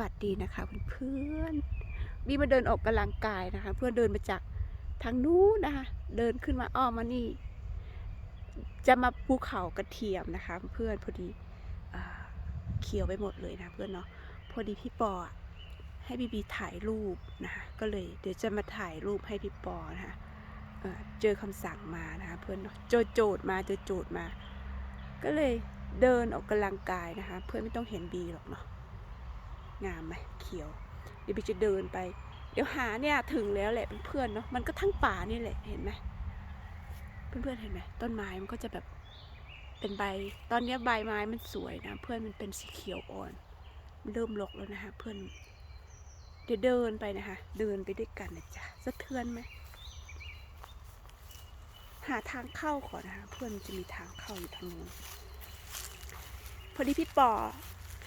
วัสดีนะคะเพื่อนๆบีมาเดินออกกำลังกายนะคะ เพื่อนเดินมาจากทางนู้นนะคะ เดินขึ้นมาอ้อมมานี่ จะมาภูเขากระเทียมนะคะ เพื่อนพอดีเขียวไปหมดเลยนะเพื่อนเนาะพอดีพี่ปอให้บีบีถ่ายรูปนะคะก็เลยเดี๋ยวจะมาถ่ายรูปให้พี่ปอนะคะเเจอคำสั่งมานะคะเพื่อนเนาะเจอโจทย์มาเจอโจทย์มา ก็เลยเดินออกกำลังกายนะคะ เพื่อนไม่ต้องเห็นบีหรอกเนาะ งามไหมเขียว เดี๋ยวบีจะเดินไป เดี๋ยวหาเนี่ยถึงแล้วแหละเพื่อนๆเนาะมันก็ทั้งป่านี่แหละเห็นไหมเพื่อนๆเห็นไหมต้นไม้มันก็จะแบบเป็นใบ ตอนนี้ใบไม้มันสวยนะ เพื่อนมันเป็นสีเขียวอ่อน เริ่มรกแล้วนะคะ เพื่อน เดี๋ยวเดินไปนะคะ เดินไปด้วยกันนะจ๊ะสะเทือนไหมหาทางเข้าก่อนนะคะ เพื่อนจะมีทางเข้าอยู่ทางนู้นพอดีพี่ปอ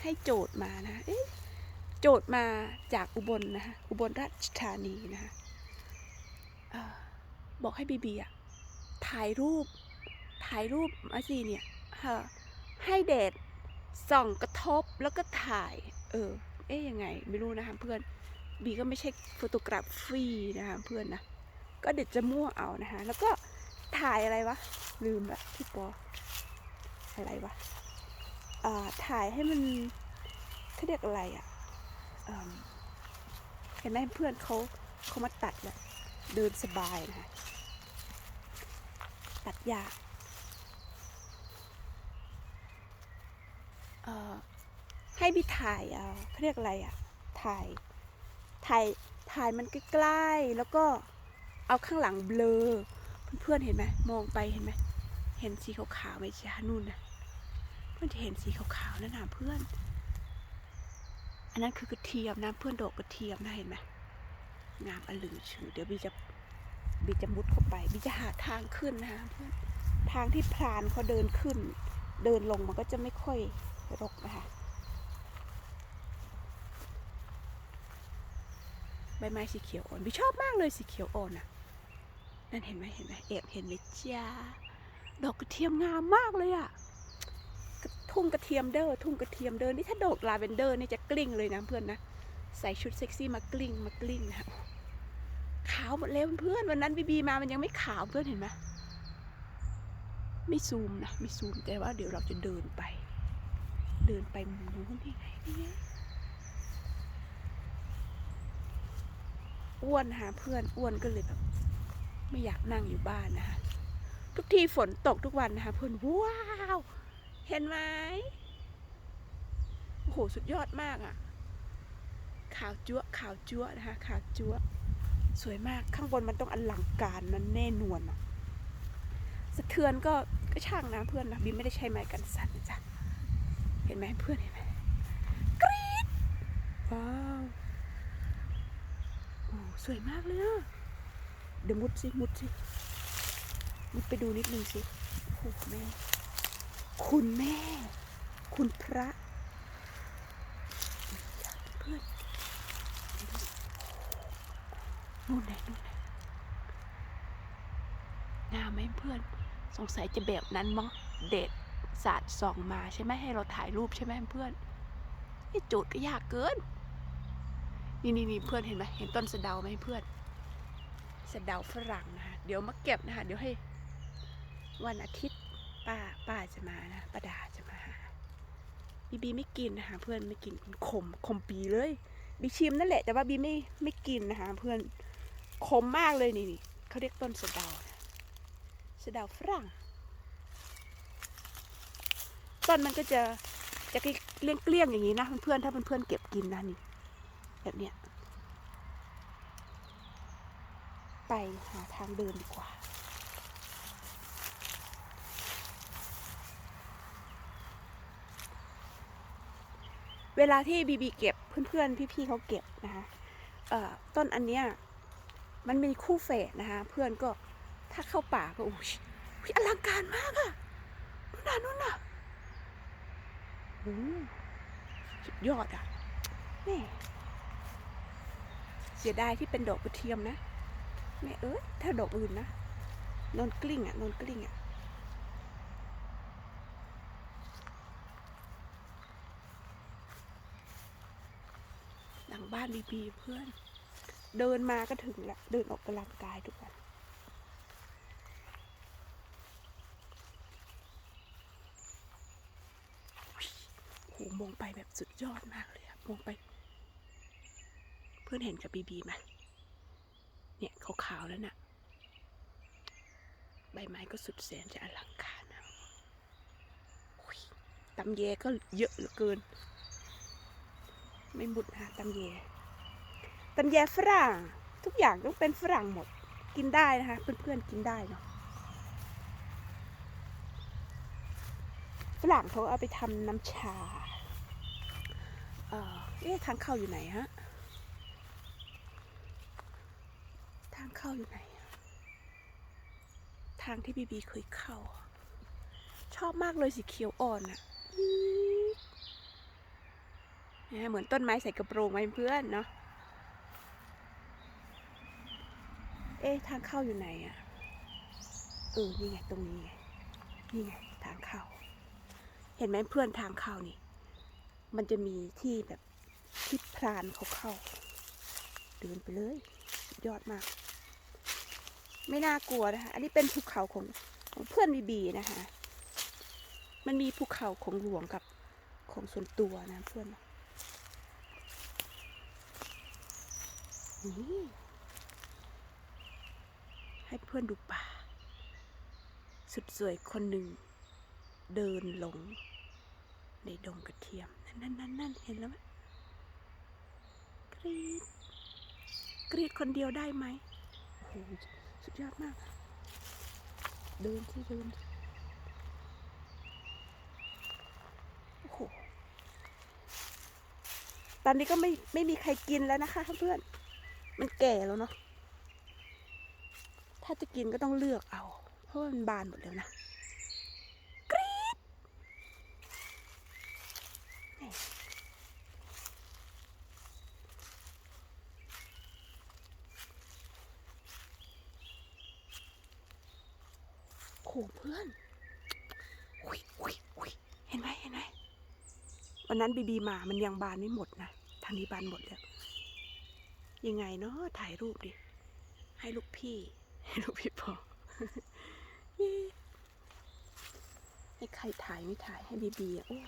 ให้โจทย์มานะ เอ๊ะ จทย์มาจากอุบลนะคะอุบลราชธานีนะคะออบอกให้บีบีอะถ่ายรูป ถ่ายรูปมาสิเนี่ยเอ่อให้แดดส่องกระทบแล้วก็ถ่าย เออ เอ๊ะยังไง ไม่รู้นะคะเพื่อน บีก็ไม่ใช่โฟโตกราฟฟีนะคะเพื่อนนะ ก็เด็ดจะมั่วเอานะคะแล้วก็ถ่ายอะไรวะ ลืมละพี่ปอ อะไรวะ อ่า ถ่ายให้มันเขาเรียกอะไรอะ เห็นไหมเพื่อนเขาเขามาตัดแล้วเดินสบายนะคะตัดยากให้พี่ถ่ายอ่าเขาเรียกอะไรอะ ถ่าย ถ่าย ถ่ายมันใกล้ๆ แล้วก็เอาข้างหลังเบลอ เพื่อนๆ เห็นไหม มองไปเห็นไหม เห็นสีขาวๆไหมจ้านู่นนะเพื่อนจะเห็นสีขาวๆนั่นนะเพื่อน อันนั้นคือกระเทียมนะเพื่อนดอกกระเทียมนะเห็นไหมงามอลือชื่อเดี๋ยวบีจะบีจะมุดเข้าไปบีจะหาทางขึ้นนะคะเพื่อนทางที่พรานเขาเดินขึ้น เดินลงมันก็จะไม่ค่อยรกนะคะใบไม้สีเขียวอ่อนบีชอบมากเลยสีเขียวอ่อนน่ะ นั่นเห็นไหมเห็นไหมแอบเห็นไหมจ้าดอกกระเทียมงามมากเลยอะ ทุ่งกระเทียมเด้อทุ่งกระเทียมเด้อนี่ถ้าดอกลาเวนเดอร์นี่จะกลิ้งเลยนะเพื่อนนะใส่ชุดเซ็กซี่มากลิ้งมากลิ้งนะขาวหมดแล้วเพื่อนวันนั้นบีบีมามันยังไม่ขาวเพื่อนเห็นไหมไม่ซูมนะไม่ซูมแต่ว่าเดี๋ยวเราจะเดินไป เดินไปมุมนู้นนี่ไงนี่อ้วนหาเพื่อนอ้วนก็เลยแบบไม่อยากนั่งอยู่บ้านนะคะทุกทีฝนตกทุกวันนะคะเพื่อนว้าว เห็นไหมโอ้โหสุดยอดมากอะ่ะ ขาวจั๊วขาวจั๊วนะคะ ขาวจั๊วสวยมากข้างบนมันต้องอลังการมันแน่นวลอะสะเทือนก็ก็ช่างนะเพื่อนนะบิไม่ได้ใช้ไม้กันสั่นจ๊ะเห็นไหมเพื่อนเห็นไหมกรี๊ดว้าวโอ้สวยมากเลยอะเดี๋ยวมุดสิมุดสิมุดไปดูนิดนึงสิโอ้โหแม่ คุณแม่ คุณพระเพื่อนนู่นไหนนู่นไหนงามไหมเพื่อน สงสัยจะแบบนั้นมั้งเด็ดศาสตร์ส่องมาใช่ไหมให้เราถ่ายรูปใช่ไหมเพื่อนนี่โจทย์ก็ยากเกิน นี่นี่นี่เพื่อนเห็นไหมเห็นต้นสะเดาไหมเพื่อนสะเดาฝรั่งนะคะเดี๋ยวมาเก็บนะคะเดี๋ยวให้วันอาทิตย์ ป้าป้าจะมานะป้าดาจะมาหาบีบีไม่กินนะคะเพื่อนไม่กินขมขมปีเลยบีชิมนั่นแหละแต่ว่าบีไม่ไม่กินนะคะเพื่อนขมมากเลยนี่นี่เขาเรียกต้นสะเดานะสะเดาฝรั่งต้นมันก็จะจะเกลี้ยงเกลี้ยงๆอย่างนี้นะเพื่อนๆถ้าเพื่อนๆเก็บกินนะนี่แบบเนี้ยไปหาทางเดินดีกว่า เวลาที่บีบีเก็บเพื่อนๆพี่ๆเขาเก็บนะคะเอ่อต้นอันเนี้ยมันมีคู่เฟสนะคะ เพื่อนก็ถ้าเข้าป่าก็อุ้ยอลังการมากอะนู่นน่ะนู่นน่ะสุดยอดอะแม่เสียดายที่เป็นดอกกระเทียมนะแม่เอ้ยถ้าดอกอื่นนะนอนกลิ้งอะนอนกลิ้งอะ บ้านบีบีเพื่อน เดินมาก็ถึงละเดินออกกำลังกายทุกวันโหมองไปแบบสุดยอดมากเลยอะมองไป เพื่อนเห็นกับบีบีไหมเนี่ยขาวๆแล้วน่ะใบไม้ก็สุดแสนจะอลังการนะตำแยก็เยอะเหลือเกิน ไม่หมุดนะตำแยตำแยฝรั่งทุกอย่างต้องเป็นฝรั่งหมด กินได้นะคะ เพื่อนๆกินได้เนาะฝรั่งเขาเอาไปทำน้ำชา เออเอ๊ะทางเข้าอยู่ไหนฮะ ทางเข้าอยู่ไหน ทางที่บีบีเคยเข้า ชอบมากเลยสีเขียวอ่อนอะ เหมือนต้นไม้ใส่กระโปรงไหมเพื่อนเนาะ เอ๊ะทางเข้าอยู่ไหนอะเออ นี่ไงตรงนี้ไง นี่ไงทางเข้า เห็นไหมเพื่อนทางเข้านี่ มันจะมีที่แบบที่พรานเขาเข้า เดินไปเลยยอดมาก ไม่น่ากลัวนะคะ อันนี้เป็นภูเขาของของเพื่อนบีบีนะคะ มันมีภูเขาของหลวงกับของส่วนตัวนะเพื่อน ให้เพื่อนดูป่า สุดสวยคนหนึ่ง เดินหลง ในดงกระเทียม นั่นนั่นนั่นเห็นแล้วไหมกรีด กรีดคนเดียวได้ไหมโอ้โหสุดยอดมาก เดินที่เดินโอ้โหตอนนี้ก็ไม่ไม่มีใครกินแล้วนะคะเพื่อน มันแก่แล้วเนาะ ถ้าจะกินก็ต้องเลือกเอา เพราะว่ามันบานหมดแล้วนะกรี๊ดโหเพื่อน อุยอุยอุยเห็นไหมเห็นไหมวันนั้นบีบีมา มันยังบานไม่หมดนะ ทางนี้บานหมดแล้ว ยังไงเนาะถ่ายรูปดิ ให้ลูกพี่ ให้ลูกพี่พอให้ใครถ่ายไม่ถ่ายให้บีบีอะโอ้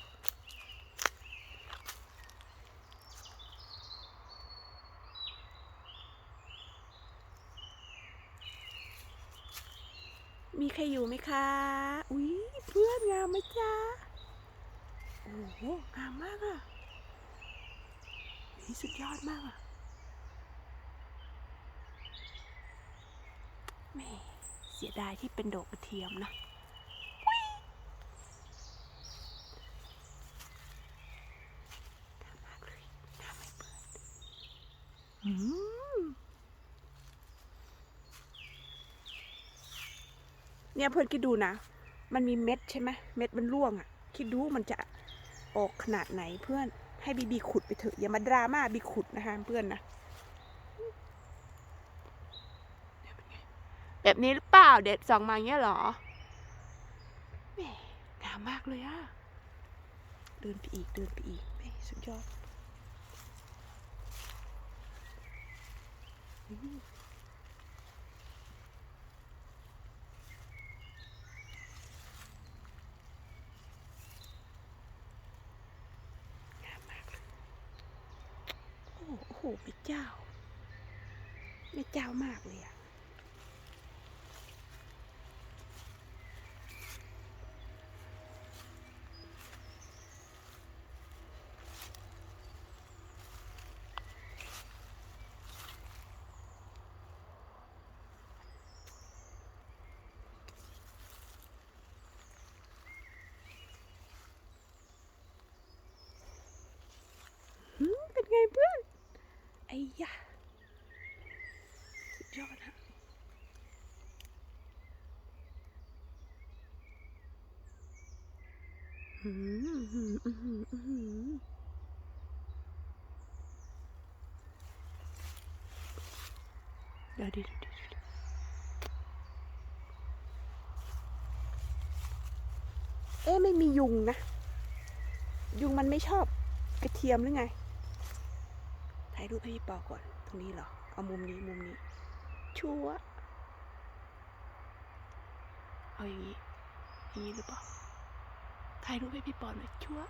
มีใครอยู่ไหมคะ อุ๊ยเพื่อนงามไหมจ๊ะ โอ้โหงามมากอะนี่สุดยอดมากอะหม่ เสียดายที่เป็นดอกกระเทียมนะเลยงามไหมเพื่อนอืมเนี่ยเพื่อนคิดดูนะ มันมีเม็ดใช่ไหมเม็ดมันร่วงอะ่ะ คิดดูมันจะออกขนาดไหนเพื่อน ให้บีบีขุดไปเถอะอย่ามาดราม่าบีขุดนะคะเพื่อนนะ แบบนี้หรือเปล่า เด็ดสองมาอย่างเงี้ยหรอแหมงามมากเลยอะเดินไปอีก เดินไปอีกแหมสุดยอดงามมากเลยโอ้โหแม่เจ้าแม่เจ้ามากเลยอะหืมเป็นไงเพื่อน ไอ้ยะสุดยอดฮะหืมหืมอื้อหืออื้อหือ เดี๋ยวดีดีเอ๊ะไม่มียุงนะ ยุงมันไม่ชอบกระเทียมหรือไงทถ่ายรูปให้พี่ปอก่อน ตรงนี้เหรอ เอามุมนี้มุมนี้ ชัวร์เอาอย่างนี้อย่างนี้หรือเปล่า ถ่ายรูปให้พี่ปอหน่อยชั่ว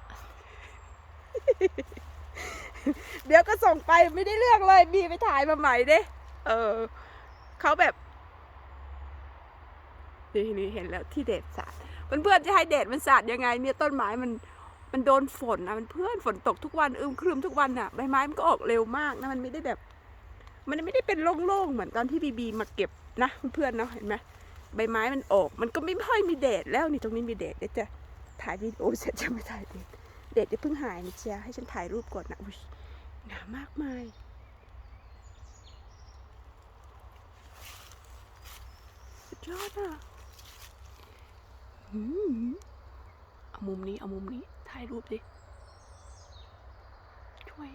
เดี๋ยวก็ส่งไปไม่ได้เรื่องเลยบีไปถ่ายมาใหม่เด้ เออ เขาแบบ นี่นี่เห็นแล้วที่เด็ดสาดเพื่อนๆจะให้เด็ดมันสาดยังไง เนี่ยต้นไม้มันมันโดนฝนนะมันเพื่อนฝนตกทุกวันอึมครึมทุกวันอะใบไม้มันก็ออกเร็วมากนะมันไม่ได้แบบ มันไม่ได้เป็นโล่งๆเหมือนตอนที่บีบีมาเก็บนะเพื่อนๆเนาะเห็นไหมใบไม้มันออก มันก็ไม่ค่อยมีแดดแล้วนี่ตรงนี้มีแดดเดี๋ยวจะ ถ่ายวิดีโอเสร็จจะไม่ถ่ายเด็ดเด็ดจะเพิ่งหายนะเชียให้ฉันถ่ายรูปก่อนนะอุ้ยหนามากมายสุดยอดอะหืมเอามุมนี้เอามุมนี้ถ่ายรูปดิ ช่วย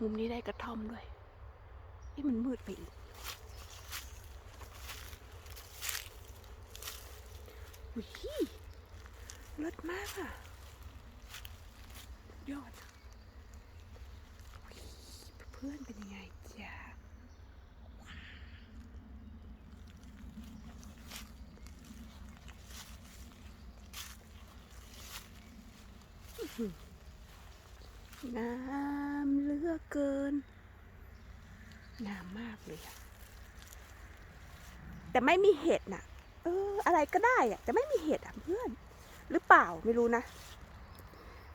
มุมนี้ได้กระท่อมด้วยนี่มันมืดไปอีกอุ้ย เลิศมากอะ ยอดเพื่อนเป็นยังไงจ๊ะว้างามเลือกเกิน งามมากเลยอะแต่ไม่มีเห็ดน่ะ เออ อะไรก็ได้อะแต่ไม่มีเห็ดอะเพื่อน หรือเปล่าไม่รู้นะ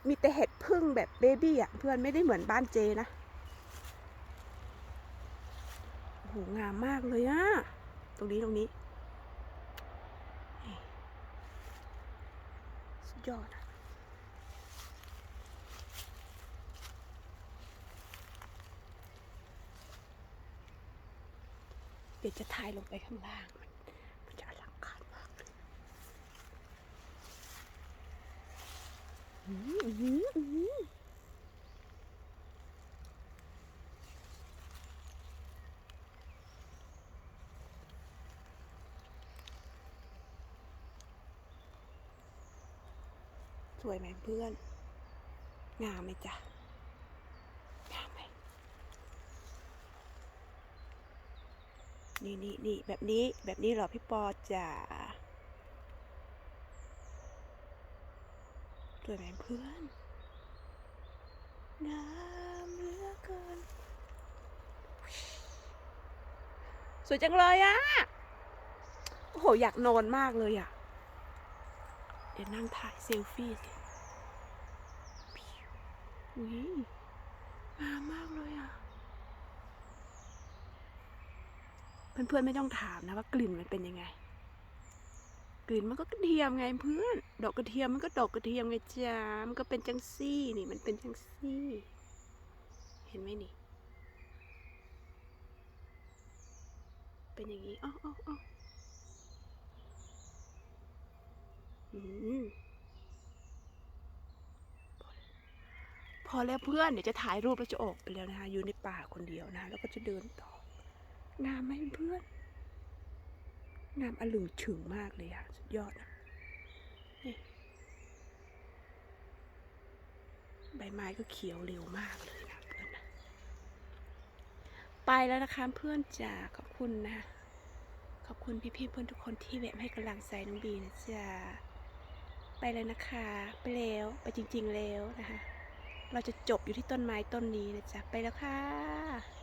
มีแต่เห็ดพึ่งแบบเบบี้อะเพื่อนไม่ได้เหมือนบ้านเจนะโอ้โหงามมากเลยอะตรงนี้ตรงนี้สุดยอดอะเดี๋ยวจะถ่ายลงไปข้างล่าง มันมันจะอลังการมากเลยอื้อหืออื้อหือ สวยไหมเพื่อน งามไหมจ๊ะงามไหมนี่นี่นี่แบบนี้แบบนี้เหรอพี่ปอจ๋า วยไหมเพื่อนงามเหลือเกิน สวยจังเลยอะโอ้โห อยากนอนมากเลยอะเดี๋ยวนั่งถ่ายเซลฟี่สิอุ้ยงามมากเลยอะเพื่อนๆไม่ต้องถามนะว่ากลิ่นมันเป็นยังไง กลิ่นมันก็กระเทียมไงเพื่อน ดอกกระเทียมมันก็ดอกกระเทียมไงจ้ามันก็เป็นจังซี่นี่มันเป็นจังซี่ เห็นไหมนี่ เป็นอย่างนี้อ๋ออ๋ออ๋ออืมพอแล้วเพื่อนเดี๋ยวจะถ่ายรูปแล้วจะออกไปแล้วนะคะอยู่ในป่าคนเดียวนะ แล้วก็จะเดินต่องามไหมเพื่อน งามอลึงฉึงมากเลยอะสุดยอดอะนี่ใบไม้ก็เขียวเร็วมากเลยนะเพื่อนนะไปแล้วนะคะเพื่อนจ๋าขอบคุณนะ ขอบคุณพี่ๆเพื่อนทุกคนที่แวะให้กำลังใจน้องบีนะจ๊ะไปเลยนะคะ ไปแล้วไปจริง ๆแล้วนะคะ เราจะจบอยู่ที่ต้นไม้ต้นนี้นะจ๊ะไปแล้วค่ะ